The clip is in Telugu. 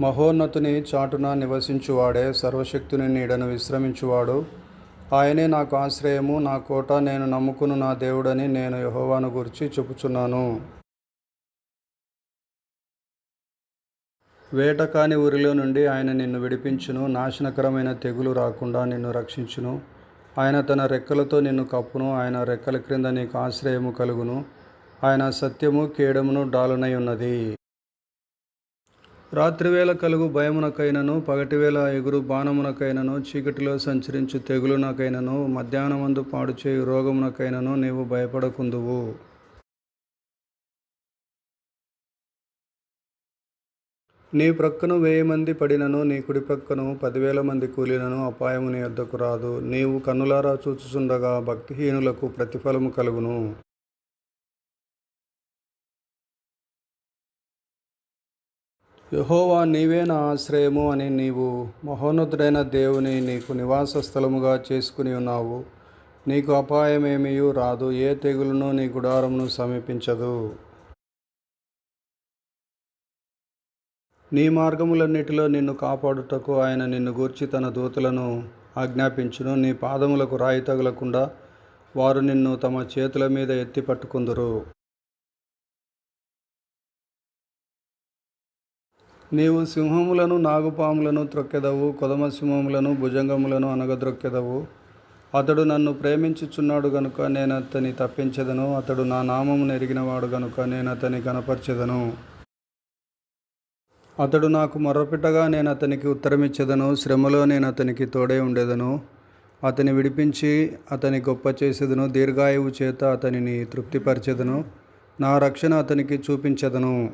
మహోన్నతుని చాటున నివసించువాడే సర్వశక్తుని నీడను విశ్రమించువాడు. ఆయనే నాకు ఆశ్రయము నా కోట నేను నమ్ముకును నా దేవుడని నేను యహోవాను గురించి చెప్పుచున్నాను. వేటకాని ఊరిలో నుండి ఆయన నిన్ను విడిపించును నాశనకరమైన తెగులు రాకుండా నిన్ను రక్షించును. ఆయన తన రెక్కలతో నిన్ను కప్పును ఆయన రెక్కల క్రింద నీకు ఆశ్రయము కలుగును. ఆయన సత్యము కేడమును డాలునై ఉన్నది. రాత్రివేళ కలుగు భయమునకైనను పగటివేళ ఎగురు బాణమునకైనను చీకటిలో సంచరించు తెగులునకైనను మధ్యాహ్నమందు పాడుచేయు రోగమునకైనను నీవు భయపడకుందువు. నీ ప్రక్కను వెయ్యి మంది పడినను నీ కుడి ప్రక్కను పదివేల మంది కూలినను అపాయము నీ వద్దకు రాదు. నీవు కన్నులారా చూచుచుండగా భక్తిహీనులకు ప్రతిఫలము కలుగును. యహోవా నీవే నా ఆశ్రయము అని నీవు మహోన్నతుడైన దేవుని నీకు నివాస స్థలముగా చేసుకుని ఉన్నావు. నీకు అపాయమేమీ రాదు ఏ తెగులును నీ గుడారమును సమీపించదు. నీ మార్గములన్నిటిలో నిన్ను కాపాడుటకు ఆయన నిన్ను గూర్చి తన దూతలను ఆజ్ఞాపించును. నీ పాదములకు రాయి తగలకుండా వారు నిన్ను తమ చేతుల మీద ఎత్తి పట్టుకుందురు. నీవు సింహములను నాగుపాములను త్రొక్కెదవు కొదమ సింహములను భుజంగములను అనగద్రొక్కెదవు. అతడు నన్ను ప్రేమించుచున్నాడు గనుక నేను అతని తప్పించెదను. అతడు నా నామము నెరిగినవాడు గనుక నేను అతని కనపరచెదను అతడు నాకు మొర్రపెట్టగా నేను అతనికి ఉత్తరమిచ్చేదను. శ్రమలో నేను అతనికి తోడే ఉండేదను. అతని విడిపించి అతని గొప్ప చేసేదను. దీర్ఘాయువు చేత అతనిని తృప్తిపరిచెదను. నా రక్షణ అతనికి చూపించెదను.